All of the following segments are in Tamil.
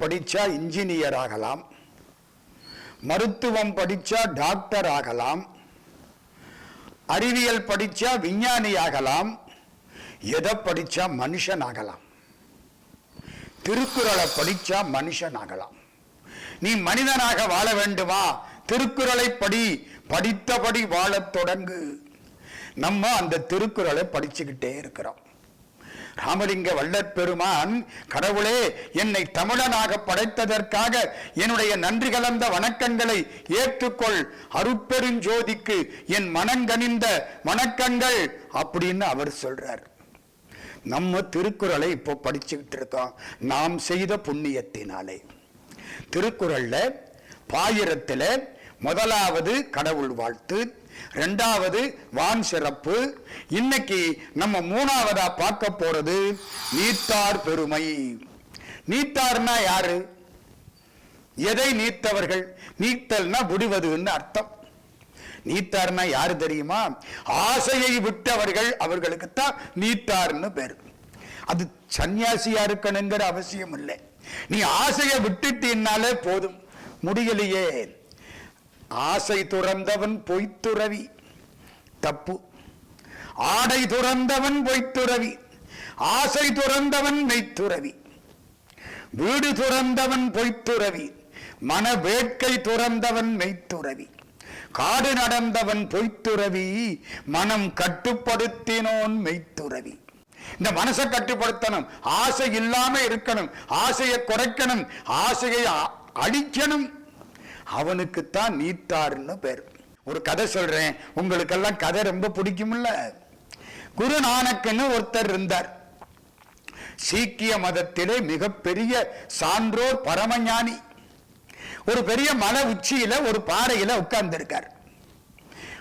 பொறியியல் படிச்சா இன்ஜினியர் ஆகலாம். மருத்துவம் படிச்சா டாக்டர் ஆகலாம். அறிவியல் படிச்சா விஞ்ஞானி ஆகலாம். எதை படிச்சா மனுஷன் ஆகலாம். திருக்குறளை படிச்சா மனுஷன் ஆகலாம். நீ மனிதனாக வாழ வேண்டுமா? திருக்குறளை படி படித்தபடி வாழத் தொடங்கு. நம்ம அந்த திருக்குறளை படிச்சுக்கிட்டே இருக்கிறோம். ராமலிங்க வல்லற்பெருமான் கடவுளே என்னை தமிழனாக படைத்ததற்காக என்னுடைய நன்றி கலந்த வணக்கங்களை ஏற்றுக்கொள். அருட்பெருஞ்சோதிக்கு என் மனங்கனிந்த வணக்கங்கள் அப்படின்னு அவர் சொல்றார். நம்ம திருக்குறளை இப்போ படிச்சுக்கிட்டு இருக்கோம். நாம் செய்த புண்ணியத்தினாலே. திருக்குறள்ல பாயிரத்துல முதலாவது கடவுள் வாழ்த்து ரெண்டாவது வான் சிறப்பு. இன்னைக்கு நம்ம மூணாவதா பார்க்க போறது நீத்தார் பெருமை. நீத்தார்னா யாரு? எதை நீத்தவர்கள்? நீத்தல்னா விடுவதுன்னு அர்த்தம். நீத்தார்னா யாரு தெரியுமா? ஆசையை விட்டவர்கள் அவர்களுக்குத்தான் நீத்தார்னு பேர். அது சன்னியாசியா இருக்கணுங்கிற அவசியம் இல்லை நீ ஆசையை விட்டுட்டீன்னாலே போதும். முடியலையே. ஆசை துறந்தவன் பொய்த்துறவி. தப்பு. ஆடை துறந்தவன் பொய்த்துறவி. ஆசை துறந்தவன் மெய்த்துறவி. வீடு துறந்தவன் பொய்த்துறவி. மன வேட்கை துறந்தவன் மெய்த்துறவி. காடு நடந்தவன் பொய்த்துறவி. மனம் கட்டுப்படுத்தினோன் மெய்த்துறவி. இந்த மனசை கட்டுப்படுத்தணும். ஆசை இல்லாம இருக்கணும். ஆசையை குறைக்கணும். ஆசையை அழிக்கணும். அவனுக்குத்தான் நீத்தார்னு பேர். ஒரு கதை சொல்றேன். உங்களுக்கெல்லாம் கதை ரொம்ப பிடிக்கும்ல? குருநானக்குன்னு ஒருத்தர் இருந்தார். சீக்கிய மதத்திலே மிகப்பெரிய சான்றோர் பரமஞானி. ஒரு பெரிய மலை உச்சியில ஒரு பாறையில உட்கார்ந்திருக்கார்.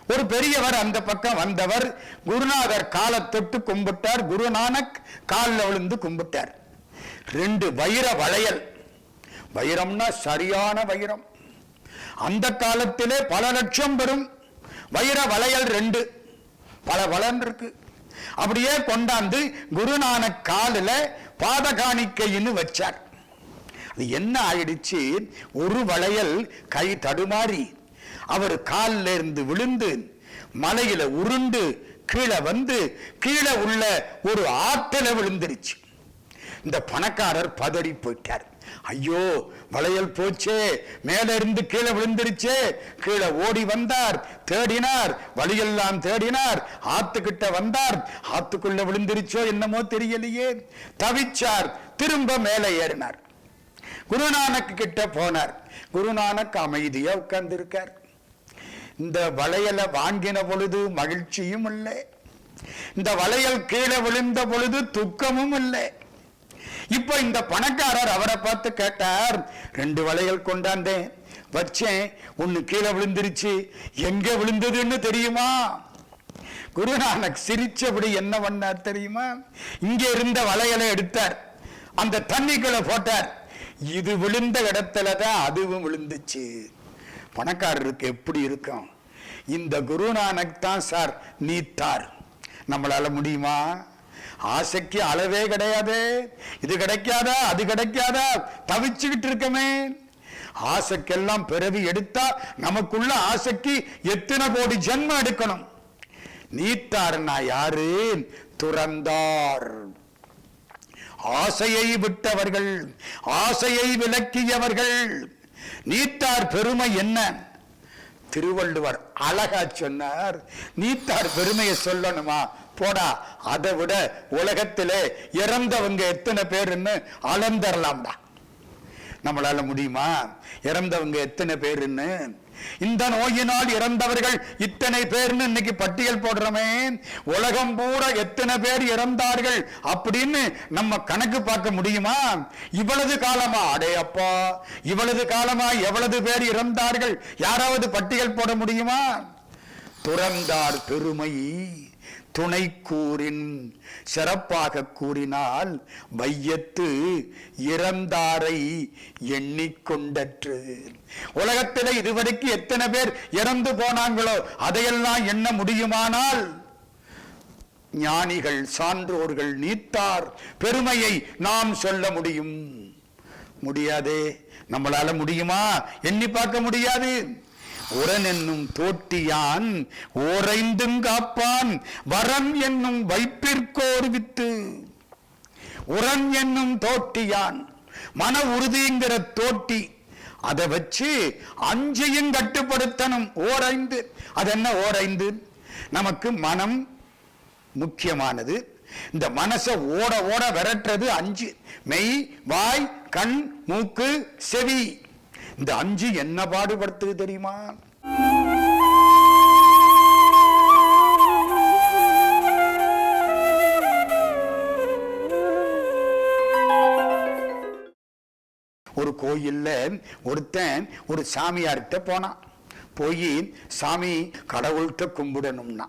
ஒரு பெரியவர் அந்த பக்கம் வந்தவர். குருநாதர் காலை தொட்டு கும்பிட்டார். குருநானக் காலில் விழுந்து கும்பிட்டார். ரெண்டு வைர வளையல். வைரம்னா சரியான வைரம். அந்த காலத்திலே பல லட்சம் பெறும். வைர வளையல் ரெண்டு. பல வளன் இருக்கு. அப்படியே கொண்டாந்து குருநானக் காலில் பாதகாணிக்கைன்னு வச்சார். அது என்ன ஆயிடுச்சு? ஒரு வளையல் கை தடுமாறி அவர் காலில் இருந்து விழுந்து மலையில உருண்டு கீழே வந்து கீழே உள்ள ஒரு ஆற்றில விழுந்துருச்சு. இந்த பணக்காரர் பதறி போயிட்டார். ஐயோ வளையல் போச்சே மேல இருந்து கீழே விழுந்துருச்சே கீழே ஓடி வந்தார் தேடினார் வழியெல்லாம் தேடினார். ஆத்துக்கிட்ட வந்தார் ஆத்துக்குள்ள விழுந்துருச்சோ என்னமோ தெரியலையே. தவிச்சார் திரும்ப மேலே ஏறினார். குருநானக் கிட்ட போனார். குருநானக் அமைதியா உட்கார்ந்து இருக்கார் இந்த வளையலை வாங்கின பொழுது மகிழ்ச்சியும் இல்லை. இந்த வளையல் கீழே விழுந்த பொழுது துக்கமும் இல்லை. இப்ப இந்த பணக்காரர் அவரை பார்த்து கேட்டார் ரெண்டு வளையல் கொண்டாந்தேன். வச்சேன். ஒண்ணு கீழே விழுந்துருச்சு. எங்க விழுந்ததுன்னு தெரியுமா? குருநானக் சிரிச்சபடி என்ன பண்ணார் தெரியுமா? இங்க இருந்த வளையலை எடுத்தார். அந்த தண்ணிக்குள்ள போட்டார். இது விழுந்த இடத்துல தான் அதுவும் விழுந்துச்சு. பணக்காரருக்கு எப்படி இருக்கும்? இந்த குருநானக் தான் சார் நீத்தார். நம்மளால முடியுமா? ஆசைக்கு அளவே கிடையாது. இது கிடைக்காதா? அது கிடைக்காதா? தவிச்சுக்கிட்டு இருக்கமே. ஆசைக்கெல்லாம் பிறவி எடுத்தா நமக்குள்ள ஆசைக்கு எத்தனை கோடி ஜென்மம் எடுக்கணும்? நீத்தார்னா யாரு? துறந்தார். ஆசையை விட்டவர்கள் ஆசையை விளக்கியவர்கள். நீத்தார் பெருமை என்ன? திருவள்ளுவர் அழகா சொன்னார். நீத்தார் பெருமையை சொல்லணுமா? போடா. அதை விட உலகத்திலே இறந்தவங்க எத்தனை பேருன்னு அளந்தரலாம்டா. நம்மளால முடியுமா? இறந்தவங்க எத்தனை பேருன்னு? இந்த நோயினால் இறந்தவர்கள் இத்தனை பேர்னு இன்னைக்கு பட்டியல் போடுறோமே. உலகம் பூரா எத்தனை பேர் இறந்தார்கள் அப்படின்னு நம்ம கணக்கு பார்க்க முடியுமா? இவ்வளவு காலமா? அடே அப்பா. இவ்வளவு காலமா எவ்வளவு பேர் இறந்தார்கள்? யாராவது பட்டியல் போட முடியுமா? துறந்தார் பெருமை. துணை கூறின் சிறப்பாக கூறினால் வையத்து இறந்தாரை எண்ணிக்கொண்டற்று. உலகத்தில் இதுவரைக்கும் எத்தனை பேர் இறந்து போனாங்களோ அதையெல்லாம் எண்ண முடியுமானால் ஞானிகள் சான்றோர்கள் நீத்தார் பெருமையை நாம் சொல்ல முடியும். முடியாதே நம்மளால முடியுமா? எண்ணி பார்க்க முடியாது. உரன் என்னும் தோட்டியான் ஓரைந்தும் காப்பான் வரம் என்னும் வைப்பிற்கோர் வித்து உரன் என்னும் தோட்டியான் மன உறுதிங்கிற தோட்டி. அதை வச்சு அஞ்சையும் கட்டுப்படுத்தணும் ஓரைந்து. அது என்ன ஓரைந்து? நமக்கு மனம் முக்கியமானது. இந்த மனசை ஓட ஓட விரட்டுறது அஞ்சு. மெய் வாய் கண் மூக்கு செவி. இந்த அஞ்சு என்ன பாடுபடுத்துது தெரியுமா? ஒரு கோயில்ல ஒருத்தன் ஒரு சாமியார்கிட்ட போனான். போய் சாமி கடவுள்கிட்ட கும்பிடணும்னா.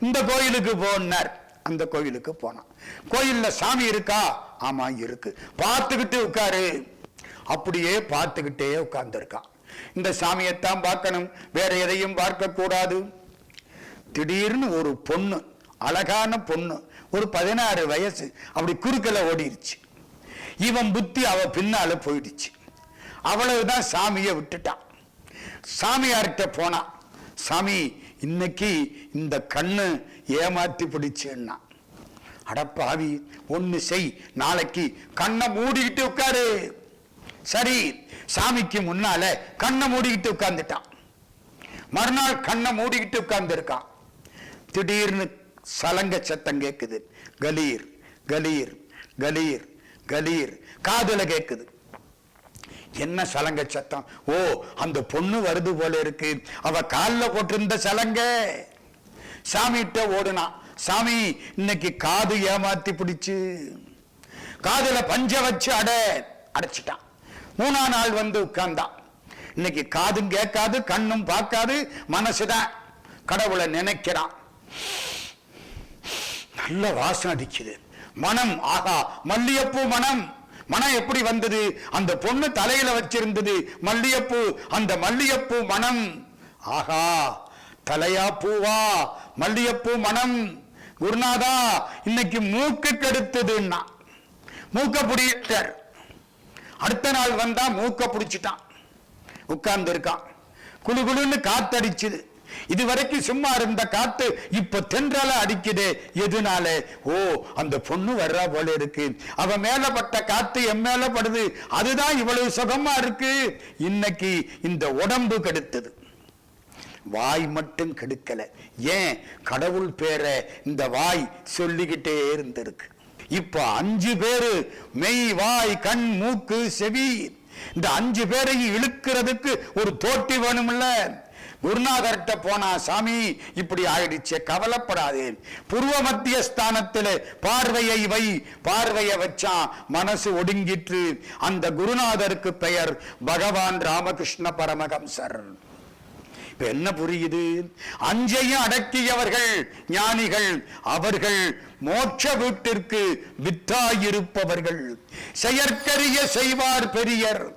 இந்த கோயிலுக்கு போனார். அந்த கோயிலுக்கு போனான். கோயில்ல சாமி இருக்கா? ஆமா இருக்கு. பார்த்துக்கிட்டு உட்காரு. அப்படியே பார்த்துக்கிட்டே உட்கார்ந்துருக்கான். இந்த சாமியைத்தான் பார்க்கணும். வேற எதையும் பார்க்கக்கூடாது. திடீர்னு ஒரு பொண்ணு அழகான பொண்ணு ஒரு பதினாறு வயசு அப்படி குறுக்கல ஓடிருச்சு. இவன் புத்தி அவ பின்னால போயிடுச்சு. அவ்வளவுதான் சாமியை விட்டுட்டான். சாமியார்கிட்ட போனான் சாமி இன்னைக்கு இந்த கண்ணு ஏமாத்தி பிடிச்சுன்னா. அடப்பாவி ஒண்ணு செய் நாளைக்கு கண்ணை மூடிக்கிட்டு உட்காரு. சரி சாமிக்கு முன்னால கண்ணை மூடிக்கிட்டு உட்கார்ந்துட்டான். மறுநாள் கண்ணை மூடிக்கிட்டு உட்கார்ந்து இருக்கான் திடீர்னு சலங்க சத்தம் கேக்குது. கலீர் கலீர் கலீர் கலீர். காதுல கேக்குது. என்ன சலங்க சத்தம்? ஓ அந்த பொண்ணு வருது போல இருக்கு. அவ கால்ல போட்டிருந்த சலங்க. சாமிகிட்ட ஓடுனான் சாமி இன்னைக்கு காது ஏமாத்தி பிடிச்சு. காதுல பஞ்ச வச்சு அட அடைச்சிட்டான். மூணா நாள் வந்து உட்கார்ந்தான். இன்னைக்கு காதும் கேட்காது கண்ணும் பார்க்காது மனசுதான். கடவுளை நினைக்கிறான். நல்ல வாசம் அடிக்குது. மனம் ஆகா மல்லியப்பூ மனம். மனம் எப்படி வந்தது? அந்த பொண்ணு தலையில வச்சிருந்தது மல்லியப்பூ அந்த மல்லியப்பூ மனம். ஆகா தலையா பூவா மல்லியப்பூ மனம். குருநாதா இன்னைக்கு மூக்கு கெடுத்ததுன்னா. மூக்க பிடிட்டார் அடுத்த நாள் வந்தா மூக்க பிடிச்சிட்டான். உட்கார்ந்து இருக்கான் குளு குளுன்னு காத்தடிச்சுது. இதுவரைக்கும் சும்மா இருந்த காத்து இப்ப தென்றல அடிக்குது. எதுனால? ஓ அந்த பொண்ணு வர்றா போல இருக்கு. அவ மேலப்பட்ட பட்ட காத்து என் மேல படுது. அதுதான் இவ்வளவு சுகமா இருக்கு. இன்னைக்கு இந்த உடம்பு கெடுத்தது. வாய் மட்டும் கெடுக்கல. ஏன்? கடவுள் பேரை இந்த வாய் சொல்லிக்கிட்டே இருந்திருக்கு. இப்ப அஞ்சு பேரு மெய் வாய் கண் மூக்கு செவி இந்த அஞ்சு பேரையும் இழுக்கிறதுக்கு ஒரு தோட்டி வேணும்ல. குருநாதர்கிட்ட போனா சாமி இப்படி ஆயிடுச்சு கவலைப்படாதே. பூர்வ மத்திய ஸ்தானத்தில் பார்வையை வை. பார்வையை வச்சான் மனசு ஒடுங்கிற்று. அந்த குருநாதருக்கு பெயர் பகவான் ராமகிருஷ்ண பரமஹம்சர். இப்ப என்ன புரியுது? அஞ்சையும் அடக்கியவர்கள் ஞானிகள் அவர்கள் மோட்ச வீட்டிற்கு வித்தாயிருப்பவர்கள் செயற்கரிய செய்வார் பெரியர்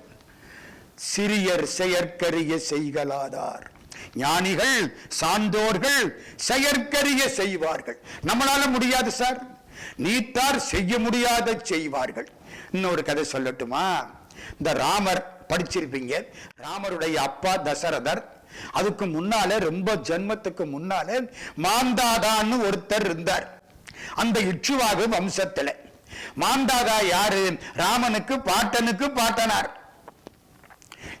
சிறியர் செயற்கரிய செய்கலாதார் ஞானிகள் சான்றோர்கள் செயற்கரிய செய்வார்கள். நம்மளால முடியாது சார். நீத்தார் செய்ய முடியாத செய்வார்கள். இன்னொரு கதை சொல்லட்டுமா? இந்த ராமர் படிச்சிருப்பீங்க? ராமருடைய அப்பா தசரதர் அதுக்கு முன்னால ரொம்ப ஜென்மத்துக்கு முன்னால மாந்தாதான்னு ஒருத்தர் இருந்தார். அந்த இச்சுவாகு வம்சத்துல. மாந்தாதா யாரு? ராமனுக்கு பாட்டனுக்கு பாட்டனார்.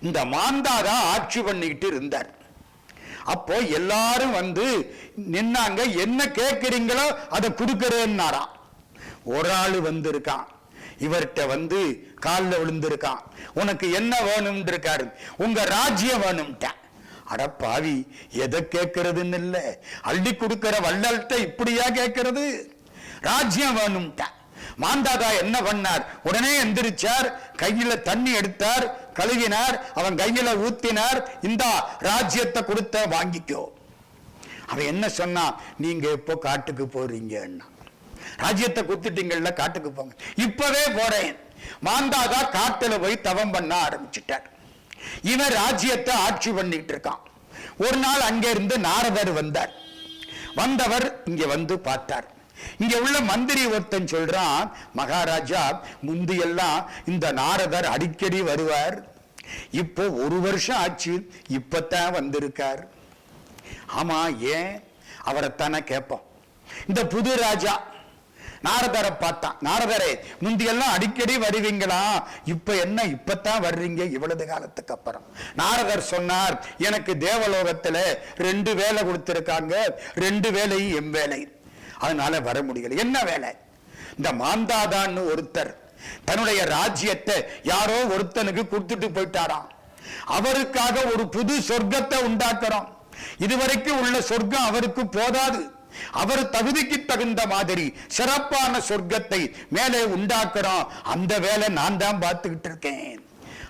இந்த மாந்தாதா ஆட்சி பண்ணிக்கிட்டு இருந்தார். அப்போ எல்லாரும் வந்து நின்னாங்க என்ன கேட்கிறீங்களோ அதை கொடுக்கறேன்னாராம். ஒரு ஆளு வந்திருக்கான். இவர்கிட்ட வந்து காலில் விழுந்திருக்கான். உனக்கு என்ன வேணும்னு இருக்காரு உங்க ராஜ்யம் வேணும்ட்டான். அட பாவி எதை கேட்கறதுன்னு இல்ல அள்ளி கொடுக்கிற வள்ளல்கிட்ட இப்படியா கேட்கறது? ராஜ்யம் வேணும் மாந்தாதா என்ன பண்ணார்? உடனே எந்திரிச்சார் கையில தண்ணி எடுத்தார் கழுவினார் அவன் கையில ஊத்தினார் இந்தா ராஜ்யத்தை கொடுத்த வாங்கிக்கோ. அவன் என்ன சொன்னான் நீங்க எப்போ காட்டுக்கு போறீங்கன்னா? ராஜ்யத்தை கொடுத்துட்டீங்கல்ல காட்டுக்கு போங்க. இப்பவே போறேன். மாந்தாதா காட்டுல போய் தவம் பண்ண ஆரம்பிச்சிட்டார். இவன் ராஜ்யத்தை ஆட்சி பண்ணிட்டு இருக்கான். ஒரு நாள் அங்கே இருந்து நாரதர் வந்தார். வந்தவர் இங்க வந்து பார்த்தார். இங்க உள்ள மந்திரி ஒருத்தன் சொல்றான் மகாராஜா முந்தியெல்லாம் இந்த நாரதர் அடிக்கடி வருவார். இப்போ ஒரு வருஷம் ஆச்சு இப்பத்தான் வந்திருக்கார். ஆமா ஏன்? அவரைத்தானே கேட்போம். இந்த புது ராஜா நாரதரை பார்த்தான். நாரதரே முந்தியெல்லாம் அடிக்கடி வருவீங்களா? இப்ப என்ன இப்பத்தான் வர்றீங்க? இவ்வளவு காலத்துக்கு அப்புறம். நாரதர் சொன்னார் எனக்கு தேவலோகத்துல ரெண்டு வேலை கொடுத்திருக்காங்க. ரெண்டு வேலையும் எம் வேலை. அதனால வர முடியல. என்ன வேலை? இந்த மாந்தாதான்னு ஒருத்தர் தன்னுடைய ராஜ்யத்தை யாரோ ஒருத்தனுக்கு கொடுத்துட்டு போயிட்டாராம். அவருக்காக ஒரு புது சொர்க்கத்தை உண்டாக்குறோம். இதுவரைக்கும் உள்ள சொர்க்கம் அவருக்கு போதாது. அவர் தகுதிக்கு தகுந்த மாதிரி சிறப்பான சொர்க்கத்தை மேலே உண்டாக்குறோம் அந்த வேலை நான் தான் பார்த்துக்கிட்டு இருக்கேன்.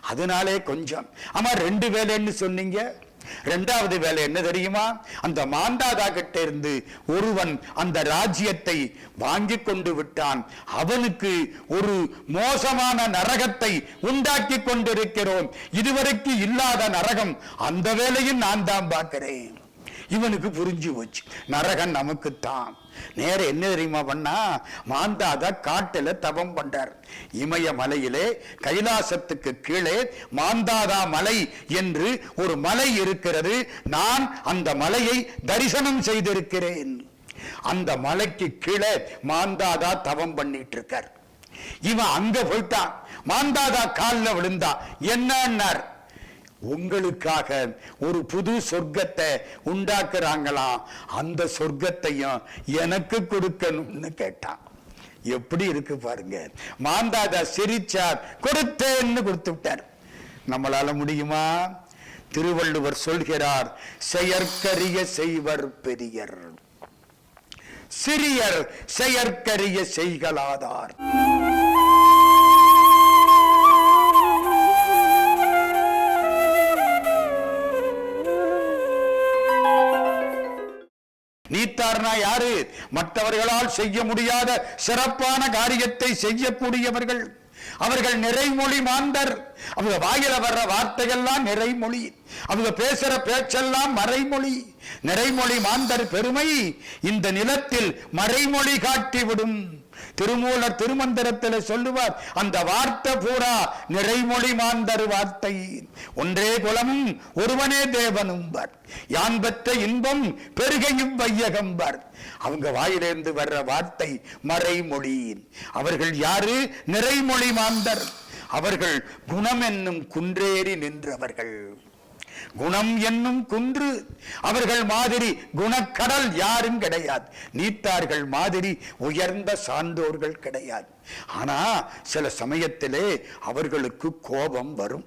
அதனாலே கொஞ்சம். ஆமா ரெண்டு வேலைன்னு சொன்னீங்க. ரெண்டாவது வேலை என்ன தெரியுமா? அந்த மாந்தாதா கிட்ட இருந்து ஒருவன் அந்த ராஜ்யத்தை வாங்கி கொண்டு விட்டான். அவனுக்கு ஒரு மோசமான நரகத்தை உண்டாக்கி கொண்டிருக்கிறோம். இதுவரைக்கு இல்லாத நரகம். அந்த வேலையும் நான் தான் பார்க்கிறேன். இவனுக்கு புரிஞ்சு போச்சு. நரகன் நமக்குத்தான். நேர என்ன தெரியுமா பண்ணா? மாந்தாதா காட்டுல தவம் பண்றார். இமய மலையிலே கைலாசத்துக்கு கீழே மாந்தாதா மலை என்று ஒரு மலை இருக்கிறது. நான் அந்த மலையை தரிசனம் செய்திருக்கிறேன். அந்த மலைக்கு கீழே மாந்தாதா தவம் பண்ணிட்டு இருக்கார் இவன் அங்க போயிட்டான். மாந்தாதா காலில் விழுந்தா. என்னன்னார்? உங்களுக்காக ஒரு புது சொர்க்கத்தை உண்டாக்குறாங்களாம் அந்த சொர்க்கத்தையும் எனக்கு கொடுக்கணும்னு கேட்டான் எப்படி இருக்கு பாருங்க. மாந்தாதா சிரிச்சார் கொடுத்தேன்னு கொடுத்து விட்டார். நம்மளால முடியுமா? திருவள்ளுவர் சொல்கிறார் செயற்கரிய செய்வர் பெரியர். சிறியர் செயற்கரிய செய்கலாதார் நீத்தார்னா யாரு? மற்றவர்களால் செய்ய முடியாத சிறப்பான காரியத்தை செய்யக்கூடியவர்கள். அவர்கள் நிறைமொழி மாந்தர். அவங்க வாயில வர்ற வார்த்தைகள்லாம் நிறைமொழி. அவங்க பேசுற பேச்செல்லாம் மறைமொழி. நிறைமொழி மாந்தர் பெருமை இந்த நிலத்தில் மறைமொழி காட்டிவிடும். திருமூலர் திருமந்திரத்தில் சொல்லுவார் அந்த வார்த்தை பூரா நிறைமொழி மாந்தர் வார்த்தை. ஒன்றே குலமும் ஒருவனே தேவனும்பர் யான் பெற்ற இன்பம் பெருகையும் வையகம்பர் அவங்க வாயிலிருந்து வர்ற வார்த்தை மறைமொழி. அவர்கள் யாரு? நிறைமொழி மாந்தர். அவர்கள் குணம் என்னும் குன்றேறி நின்றவர்கள். குணம் என்னும் குன்று. அவர்கள் மாதிரி குணக்கடல் யாரும் கிடையாது. நீத்தார்கள் மாதிரி உயர்ந்த சான்றோர்கள் கிடையாது. ஆனா சில சமயத்திலே அவர்களுக்கு கோபம் வரும்.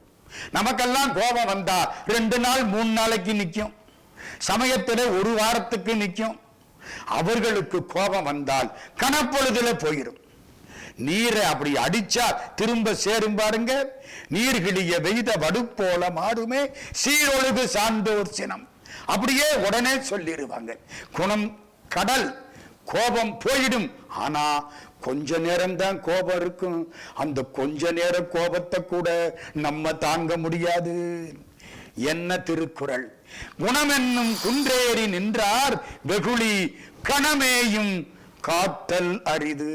நமக்கெல்லாம் கோபம் வந்தா ரெண்டு நாள் மூணு நாளைக்கு நிற்கும் சமயத்திலே ஒரு வாரத்துக்கு நிற்கும் அவர்களுக்கு கோபம் வந்தால் கனப்பொழுதுல போயிடும் நீரை அப்படி அடிச்சா திரும்ப சேரும் பாருங்க. நீர்கிளிய வெய்த வடுப்போல மாறுமே. சீரொழுகு சான்றோர் சினம். அப்படியே உடனே சொல்லிடுவாங்க. குணம் கடல் கோபம் போயிடும். ஆனா கொஞ்ச நேரம் தான் கோபம் இருக்கும். அந்த கொஞ்ச நேர கோபத்தை கூட நம்ம தாங்க முடியாது. என்ன திருக்குறள்? குணம் என்னும் குன்றேறி நின்றார் வெகுளி கணமேயும் காத்தல் அரிது.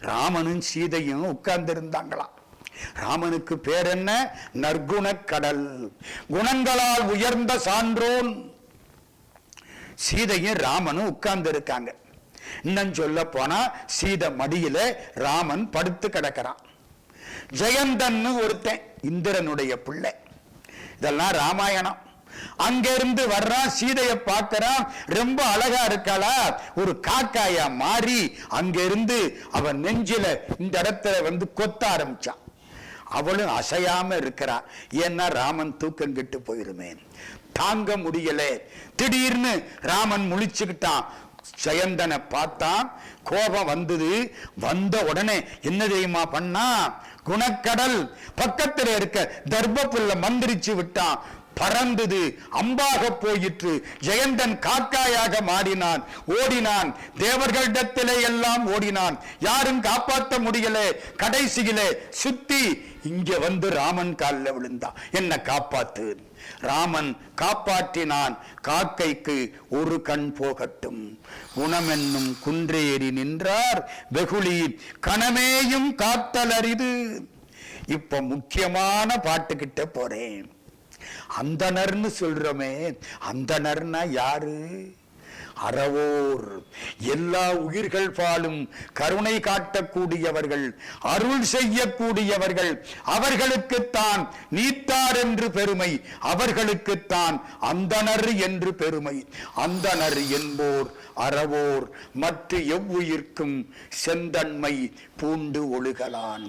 ராமனும் சீதையும் உட்கார்ந்து இருந்தாங்களாம் ராமனுக்கு பேர் என்ன நற்குண கடல். குணங்களால் உயர்ந்த சான்றோன். சீதையும் ராமனும் உட்கார்ந்து இருக்காங்க இன்னும் சொல்ல போனா சீதை மடியில ராமன் படுத்து கிடக்கிறான். ஜெயந்தன்னு ஒருத்தன் இந்திரனுடைய பிள்ளை. இதெல்லாம் ராமாயணம். அங்கிருந்து வர்றான் சீதையை பார்க்கறான் ரொம்ப அழகா இருக்காளா? ஒரு காக்காயா மாறி அங்கிருந்து அவன் நெஞ்சில இந்த இடத்துல வந்து கொத்த ஆரம்பிச்சான் அவளும் அசையாம இருக்கிறா. ஏன்னா ராமன் தூக்கம் கெட்டு போயிருமே. தாங்க முடியல. திடீர்னு ராமன் முழிச்சுக்கிட்டான். ஜெயந்தனை பார்த்தான் கோபம் வந்தது. வந்த உடனே என்ன தெரியுமா பண்ணா? குணக்கடல் பக்கத்துல இருக்க தர்ப்புள்ள மந்திரிச்சு விட்டான். பறந்தது. அம்பாக போயிற்று. ஜெயந்தன் காக்காயாக மாறினான். ஓடினான். தேவர்களிடத்திலே எல்லாம் ஓடினான். யாரும் காப்பாற்ற முடியல. கடைசியிலே சுத்தி இங்க வந்து ராமன் காலில் விழுந்தான் என்ன காப்பாத்து. ராமன் காப்பாற்றினான். காக்கைக்கு ஒரு கண் போகட்டும். குணமென்னும் குன்றேறி நின்றார். வெகுளி கணமேயும் காத்தலரிது இப்ப முக்கியமான பாட்டுக்கிட்ட போறேன். அந்தனர்னு சொல்றோமே அந்தணர்னா யாரு? அறவோர். எல்லா உயிர்கள் பாலும் கருணை காட்டக்கூடியவர்கள் அருள் செய்யக்கூடியவர்கள் அவர்களுக்குத்தான் நீத்தார் என்று பெருமை அவர்களுக்குத்தான் அந்தணர் என்று பெருமை. அந்தணர் என்போர் அறவோர் மற்ற எவ்வுயிர்க்கும் செந்தன்மை பூண்டு ஒழுகலான்.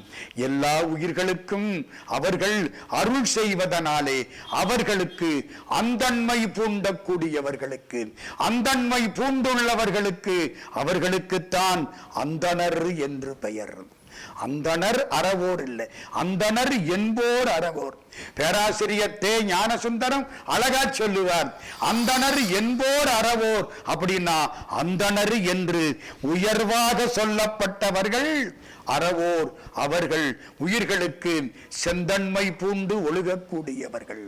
எல்லா உயிர்களுக்கும் அவர்கள் அருள் செய்வதனாலே அவர்களுக்கு அந்தன்மை பூண்டக்கூடியவர்களுக்கு அந்தன்மை பூண்டுள்ளவர்களுக்கு அவர்களுக்குத்தான் அந்தணர் என்று பெயர். அந்தணர் அறவோர் இல்லை. அந்தணர் என்போர் அறவோர். பேராசிரியர் தே. ஞானசுந்தரம் அழகா சொல்லுவார். அந்தணர் என்போர் அறவோர். அப்படின்னா அந்தனர் என்று உயர்வாக சொல்லப்பட்டவர்கள் அறவோர். அவர்கள் உயிர்களுக்கு செந்தன்மை பூண்டு ஒழுகக்கூடியவர்கள்.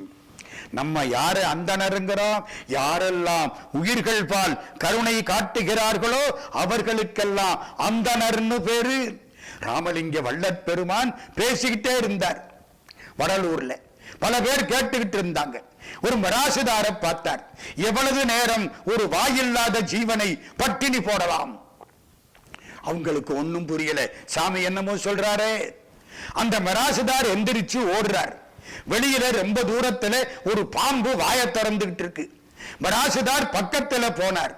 நம்ம யாரு அந்தனருங்கிறோம்? யாரெல்லாம் உயிர்கள் பால் கருணை காட்டுகிறார்களோ அவர்களுக்கெல்லாம் அந்தனர்னு பேரு ராமலிங்க வள்ளற் பெருமான் பேசிக்கிட்டே இருந்தார். வடலூர்ல. பல பேர் கேட்டுக்கிட்டு இருந்தாங்க. ஒரு மராசுதாரை பார்த்தார். எவ்வளவு நேரம் ஒரு வாயில்லாத ஜீவனை பட்டினி போடலாம்? அவங்களுக்கு ஒன்னும் புரியல. சாமி என்னமோ சொல்றாரே. அந்த மராசுதார் எந்திரிச்சு ஓடுறார். வெளியில ரொம்ப தூரத்துல ஒரு பாம்பு வாய திறந்துகிட்டு இருக்கு. மராசுதார் பக்கத்துல போனார்.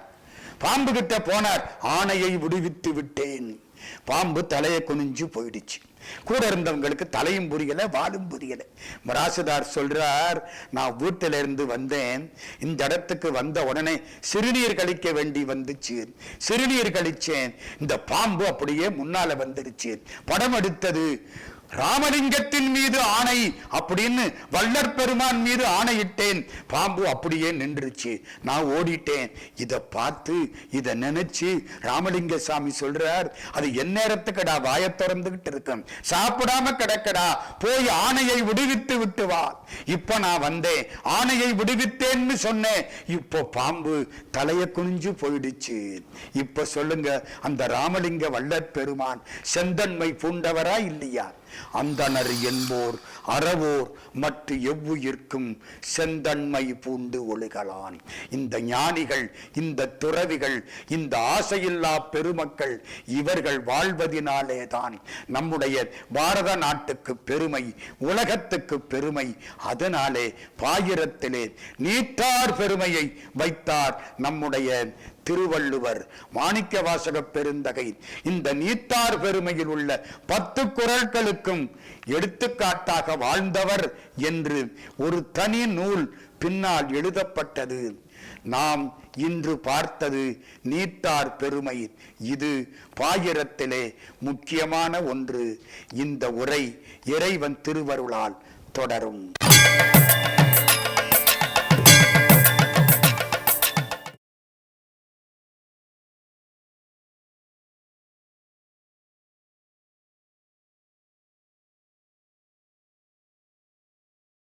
பாம்பு கிட்ட போனார். ஆணையை விடுவித்து விட்டேன். பாம்பு தலையை குனிஞ்சு போயிடுச்சு. கூட இருந்தவங்களுக்கு தலையும் புரியல வாலும் புரியல. மராசுதார் சொல்றார் நான் வீட்டில இருந்து வந்தேன். இந்த இடத்துக்கு வந்த உடனே சிறுநீர் கழிக்க வேண்டி வந்துச்சு. சிறுநீர் கழிச்சேன். இந்த பாம்பு அப்படியே முன்னால வந்துருச்சு. படம் எடுத்தது. ராமலிங்கத்தின் மீது ஆணை அப்படின்னு வள்ளற் பெருமான் மீது ஆணையிட்டேன். பாம்பு அப்படியே நின்றுச்சு. நான் ஓடிட்டேன். இத பார்த்து இத நினைச்சு ராமலிங்க சாமி சொல்றார் அது எந்நேரத்துக்குடா வாய திறந்துகிட்டு இருக்கும். சாப்பிடாம கிடக்கடா. போய் ஆணையை விடுவித்து விட்டு வா. இப்ப நான் வந்தேன். ஆணையை விடுவித்தேன்னு சொன்னேன். இப்போ பாம்பு தலைய குனிஞ்சு போயிடுச்சு. இப்ப சொல்லுங்க அந்த ராமலிங்க வள்ளற் பெருமான் செந்தன்மை பூண்டவரா இல்லையா? அந்தணர் என்போர் அறவோர் மற்ற எவ்வுயிர்க்கும் செந்தன்மை பூண்டு ஒழுகலான். இந்த ஞானிகள் இந்த துறவிகள் இந்த ஆசையில்லா பெருமக்கள் இவர்கள் வாழ்வதினாலே தான் நம்முடைய பாரத நாட்டுக்கு பெருமை உலகத்துக்கு பெருமை. அதனாலே பாயிரத்திலே நீத்தார் பெருமையை வைத்தார் நம்முடைய திருவள்ளுவர் மாணிக்க வாசக பெருந்தகை. இந்த நீத்தார் பெருமையில் உள்ள பத்து குரல்களுக்கும் எடுத்துக்காட்டாக வாழ்ந்தவர் என்று ஒரு தனி நூல் பின்னால் எழுதப்பட்டது. நாம் இன்று பார்த்தது நீத்தார் பெருமை. இது பாயிரத்திலே முக்கியமான ஒன்று. இந்த உரை இறைவன் திருவருளால் தொடரும்.